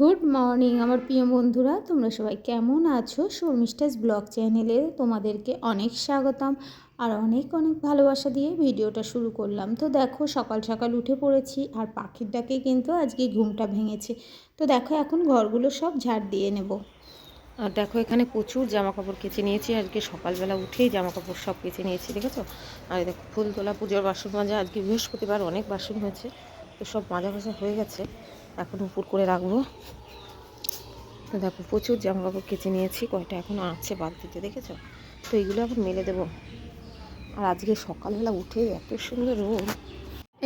Good morning আমার প্রিয় বন্ধুরা, তোমরা সবাই কেমন আছো? শর্মিষ্ঠাস ব্লগ চ্যানেলে তোমাদেরকে অনেক স্বাগতম আর অনেক অনেক ভালোবাসা দিয়ে ভিডিওটা শুরু করলাম। তো দেখো, সকাল সকাল উঠে পড়েছি আর পাখির ডাকে কিন্তু আজকে ঘুমটা ভেঙেছে। তো দেখো, এখন ঘরগুলো সব ঝাড় দিয়ে নেব। আর দেখো, এখানে প্রচুর জামা কাপড় কেচে নিয়েছি। আজকে সকালবেলা উঠেই জামা কাপড় সব কেচে নিয়েছি, দেখেছ? আর দেখো, ফুল তোলা, পুজোর বাসন মাজা, আজকে বৃহস্পতিবার অনেক বাসন হয়েছে, তো সব মাজা ভাজা হয়ে গেছে। এখন উপর করে রাখব। দেখো প্রচুর জামা কাপড় কেচে নিয়েছি, কয়টা এখন আছে বাদ দিতে দেখেছ? তো এইগুলো এখন মেলে দেবো। আর আজকে সকালবেলা উঠে এত সুন্দর রোদ।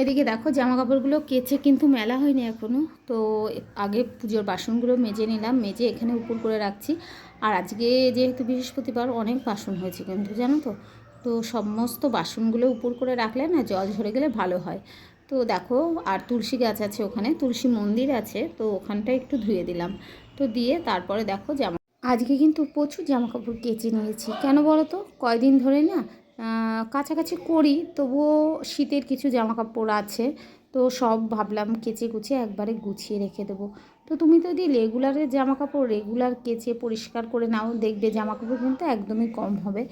এদিকে দেখো জামা কাপড়গুলো কেচে কিন্তু মেলা হয়নি এখনও তো আগে পুজোর বাসনগুলো মেজে নিলাম, মেজে এখানে উপর করে রাখছি। আর আজকে যেহেতু বৃহস্পতিবার, অনেক বাসন হয়েছে কিন্তু জানো তো? তো সমস্ত বাসনগুলো উপর করে রাখলে না জল ঝরে গেলে ভালো হয়। তো দেখো, আর তুলসী গাছ আছে ওখানে, তুলসী মন্দির আছে, তো ওখানটা একটু ধুয়ে দিলাম। তো দিয়ে তারপরে দেখো জামা আজকে কিন্তু প্রচুর জামা কাপড় কেচে নিয়েছি। কেন বলো তো? কয়দিন ধরে না কাছাকাছি করি, তবুও শীতের কিছু জামা কাপড় আছে। তো সব ভাবলাম কেচে কুচে একবারে গুছিয়ে রেখে দেবো। তো তুমি তো যদি রেগুলারের জামা কাপড় রেগুলার কেচে পরিষ্কার করে নাও, দেখবে জামা কাপড় কিন্তু একদমই কম হবে।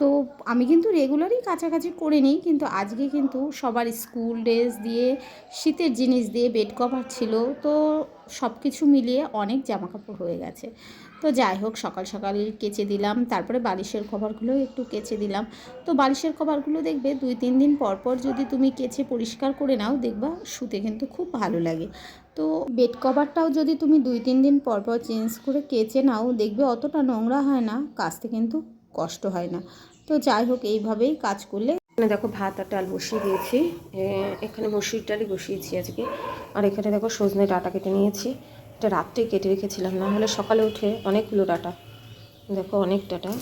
তো আমি কিন্তু রেগুলারই কাছাকাছি করে নিই, কিন্তু আজকে কিন্তু সবার স্কুল ড্রেস দিয়ে, শীতের জিনিস দিয়ে বেড কভার ছিল, তো সব কিছু মিলিয়ে অনেক জামা কাপড় হয়ে গেছে। তো যাই হোক, সকাল সকাল কেচে দিলাম, তারপরে বালিশের কভারগুলো একটু কেচে দিলাম। তো বালিশের কভারগুলো দেখবে দুই, তিন দিন পর পর যদি তুমি কেচে পরিষ্কার করে নাও, দেখবা শুতে কিন্তু খুব ভালো লাগে। তো বেড কভারটাও যদি তুমি দুই, তিন দিন পর পর চেঞ্জ করে কেচে নাও, দেখবে অতটা নোংরা হয় না কাচতে কিন্তু কষ্ট হয় না। তো যাই হোক, এইভাবেই কাজ করলে এখানে দেখো ভাত আর ডাল বসিয়ে দিয়েছি। এখানে মসুর ডালই বসিয়েছি আজকে। আর এখানে দেখো সজনে ডাটা কেটে নিয়েছি। এটা রাত্রে কেটে রেখেছিলাম, না হলে সকালে উঠে অনেকগুলো ডাটা। দেখো অনেক ডাটা।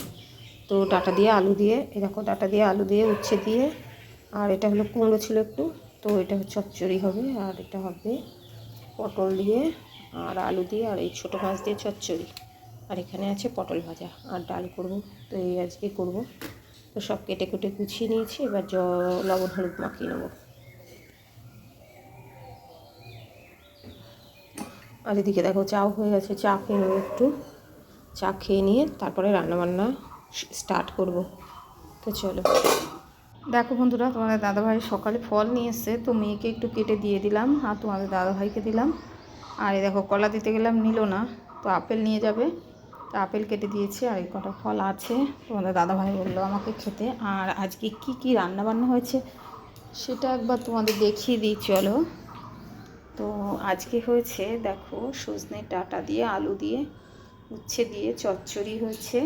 তো ডাটা দিয়ে আলু দিয়ে, এই দেখো ডাটা দিয়ে আলু দিয়ে উচ্ছে দিয়ে, আর এটা হলো কুমড়ো ছিল একটু। তো এটা চচ্চড়ি হবে, আর এটা হবে পটল দিয়ে, আর আলু দিয়ে, আর এই ছোটো মাছ দিয়ে চচ্চড়ি। আর এখানে আছে পটল ভাজা আর ডাল করব, তো এই আজকে করব। তো সব কেটে কুটে গুছিয়ে নিয়েছি, এবার জ, লবণ, হলুদ মাখিয়ে নেব। আর এদিকে দেখো চাও হয়ে গেছে, চা খেয়ে নেব একটু। চা খেয়ে নিয়ে তারপরে রান্নাবান্না স্টার্ট করব। তো চলো। দেখো বন্ধুরা, তোমাদের দাদাভাই সকালে ফল নিয়ে এসছে, তো মেয়েকে একটু কেটে দিয়ে দিলাম, আর তোমাদের দাদাভাইকে দিলাম। আর এই দেখো কলা দিতে গেলাম, নিল না, তো আপেল নিয়ে যাবে। তো আপেল কেটে দিয়েছি আর এই কটা ফল আছে। তোমাদের দাদাভাই বলল আমাকে খেতে। আর আজকে কি কি রান্না বান্না হয়েছে সেটা একবার তোমাদের দেখিয়ে দিই, চলো। তো আজকে হয়েছে, দেখো, সজনে ডাটা দিয়ে, আলু দিয়ে, উচ্ছে দিয়ে চচ্চড়ি হয়েছে।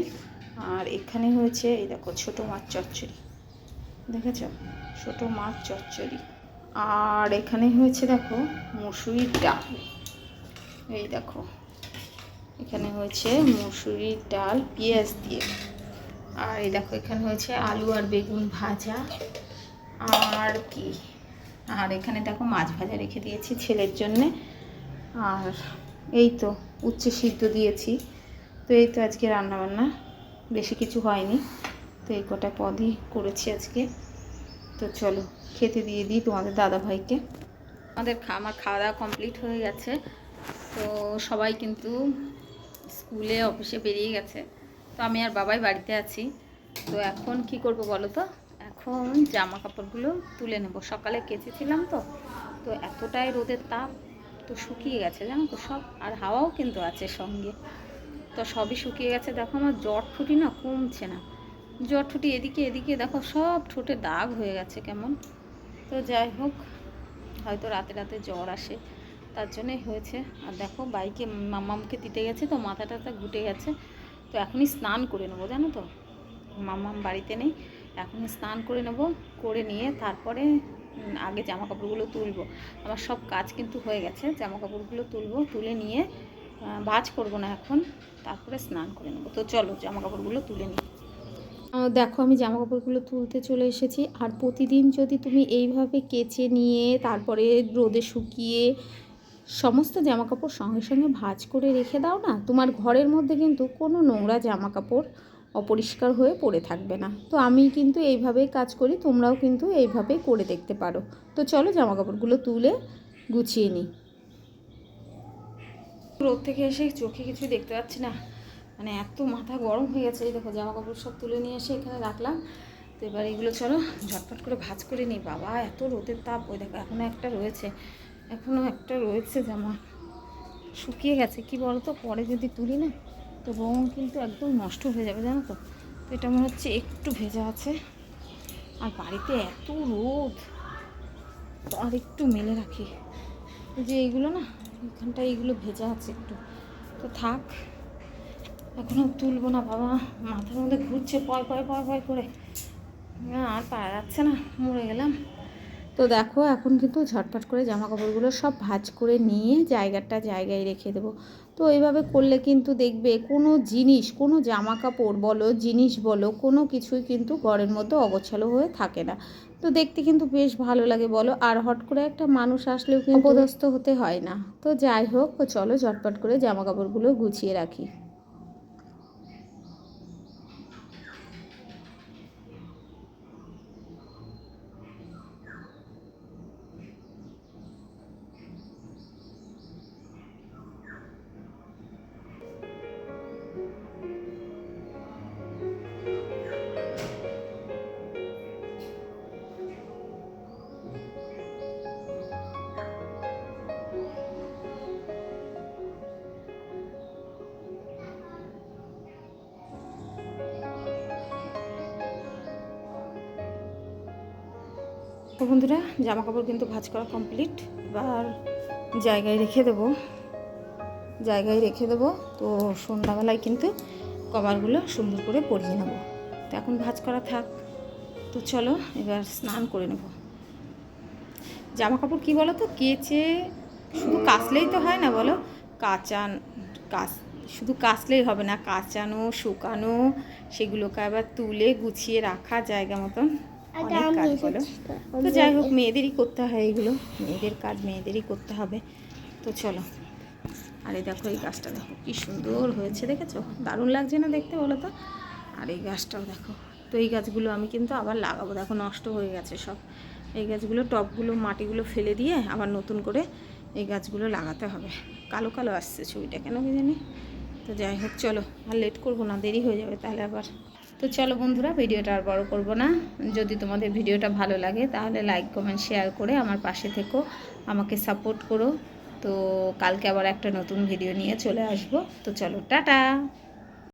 আর এখানে হয়েছে, এই দেখো, ছোটো মাছ চচ্চড়ি। দেখেছ? ছোটো মাছ চচ্চড়ি। আর এখানে হয়েছে, দেখো, মুসুরির ডাল। এই দেখো এখানে হয়েছে মুসুরির ডাল, পেঁয়াজ দিয়ে। আর এই দেখো, এখানে হয়েছে আলু আর বেগুন ভাজা। আর কি? আর এখানে দেখো, মাছ ভাজা রেখে দিয়েছি ছেলের জন্যে। আর এই তো, উচ্ছে সিদ্ধ দিয়েছি। তো এই তো আজকে রান্নাবান্না। বেশি কিছু হয়নি। তো এই কটা পদই করেছি আজকে। তো চলো, খেতে দিয়ে দিই তোমাদের দাদা ভাইকে আমাদের আমার খাওয়া দাওয়া কমপ্লিট হয়ে গেছে। তো সবাই কিন্তু স্কুলে, অফিসে বেরিয়ে গেছে। তো আমি আর বাবাই বাড়িতে আছি। তো এখন কি করব বলো তো? এখন জামা কাপড়গুলো তুলে নেব। সকালে কেচেছিলাম তো। তো এতটাই রোদের তাপ তো শুকিয়ে গেছে, জানো তো সব। আর হাওয়াও কিন্তু আছে সঙ্গে। তো সবই শুকিয়ে গেছে। দেখো আমার জ্বর ঠুটি না, কমছে না। জ্বর ঠুটি এদিকে এদিকে, দেখো সব ঠোঁটে দাগ হয়ে গেছে কেমন। তো যাই হোক, হয়তো রাতে রাতে জ্বর আসে। তার জন্যই হয়েছে। আর দেখো বাইকে মাম্মামকে দিতে গেছে তো, মাথা টাথা ঘুটে গেছে। তো এখনই স্নান করে নেব, জানো তো? মাম্মাম বাড়িতে নেই। এখনই স্নান করে নেব, করে নিয়ে তারপরে আগে জামা কাপড়গুলো তুলবো। আমার সব কাজ কিন্তু হয়ে গেছে জামা কাপড়গুলো তুলবো, তুলে নিয়ে ভাঁজ করব না এখন, তারপরে স্নান করে নেব। তো চলো জামা কাপড়গুলো তুলে নিই। দেখো আমি জামা কাপড়গুলো তুলতে চলে এসেছি। আর প্রতিদিন যদি তুমি এইভাবে কেচে নিয়ে তারপরে রোদে শুকিয়ে সমস্ত জামা কাপড় সঙ্গে সঙ্গে ভাঁজ করে রেখে দাও না। তোমার ঘরের মধ্যে কিন্তু কোনো নোংরা জামা কাপড় অপরিষ্কার হয়ে পড়ে থাকবে না। তো আমি কিন্তু এইভাবেই কাজ করি, তোমরাও কিন্তু এইভাবেই করে দেখতে পারো। তো চলো জামা কাপড়গুলো তুলে গুছিয়ে নিই। রোদ থেকে এসে চোখে কিছু দেখতে পাচ্ছি না। মানে এত মাথা গরম হয়ে গেছে। এই দেখো জামা কাপড় সব তুলে নিয়ে এসে এখানে রাখলাম। তো এবার এগুলো চলো, ঝটপট করে ভাজ করে নিই। বাবা, এত রোদের তাপ। ওই দেখো এখনও একটা রয়েছে। এখনও একটা রয়েছে জামা। শুকিয়ে গেছে, কি বলতো? পরে যদি তুলি না, তো রং কিন্তু একদম নষ্ট হয়ে যাবে, জানো তো? তো এটা মনে হচ্ছে একটু ভেজা আছে। আর বাড়িতে এত রোদ আর একটু মেলে রাখি। যে এইগুলো না এখানটা এইগুলো ভেজা আছে একটু। তো থাক, এখন আর তুলবো না বাবা। মাথার মধ্যে ঘুরছে, পয় পয় পয় পয় করে। আর পারা যাচ্ছে না, মরে গেলাম। তো দেখো এখন কিন্তু ঝটপট করে জামা কাপড়গুলো সব ভাঁজ করে নিয়ে জায়গাটা জায়গায় রেখে দেবো। তো এইভাবে করলে কিন্তু দেখবে কোনো জিনিস কোনো জামা কাপড় বলো জিনিস বলো কোনো কিছুই কিন্তু ঘরের মধ্যে অগোছালো হয়ে থাকে না। তো দেখতে কিন্তু বেশ ভালো লাগে বলো আর হট করে একটা মানুষ আসলেও কিন্তু অপদস্থ হতে হয় না। তো যাই হোক চলো ঝটপট করে জামা কাপড়গুলো গুছিয়ে রাখি। তো বন্ধুরা জামা কাপড় কিন্তু ভাঁজ করা কমপ্লিট এবার জায়গায় রেখে দেবো। জায়গায় রেখে দেবো। তো সন্ধ্যাবেলায় কিন্তু কভারগুলো সুন্দর করে পরিয়ে নেব। তো এখন ভাঁজ করা থাক। তো চলো, এবার স্নান করে নেব। জামা কাপড় কী বলো তো কেচে শুধু কাচলেই তো হয় না বলো? কাচান, কাচ, শুধু কাচলেই হবে না। কাচানো, শুকানো, সেগুলোকে আবার তুলে গুছিয়ে রাখা জায়গা মতন। অনেক কাজ বলো। তো। যাই হোক মেয়েদেরই করতে হয় এগুলো। মেয়েদের কাজ মেয়েদেরই করতে হবে। তো চলো। আর এই দেখো এই গাছটা দেখো কি সুন্দর হয়েছে দেখেছ? দারুণ লাগছে না দেখতে বলো তো? আর এই গাছটাও দেখো। তো এই গাছগুলো আমি কিন্তু আবার লাগাবো। দেখো নষ্ট হয়ে গেছে সব। এই গাছগুলো টবগুলো মাটিগুলো ফেলে দিয়ে আবার নতুন করে এই গাছগুলো লাগাতে হবে। কালো কালো আসছে ছবিটা কেন কি জানি? তো যাই হোক চলো। আর লেট করব না দেরি হয়ে যাবে তাহলে আবার। তো চলো বন্ধুরা, ভিডিওটা আর বড় করব না। যদি তোমাদের ভিডিওটা ভালো লাগে, তাহলে লাইক কমেন্ট শেয়ার করে আমার পাশে থেকো, আমাকে সাপোর্ট করো। তো কালকে আবার একটা নতুন ভিডিও নিয়ে চলে আসব। তো চলো, টাটা!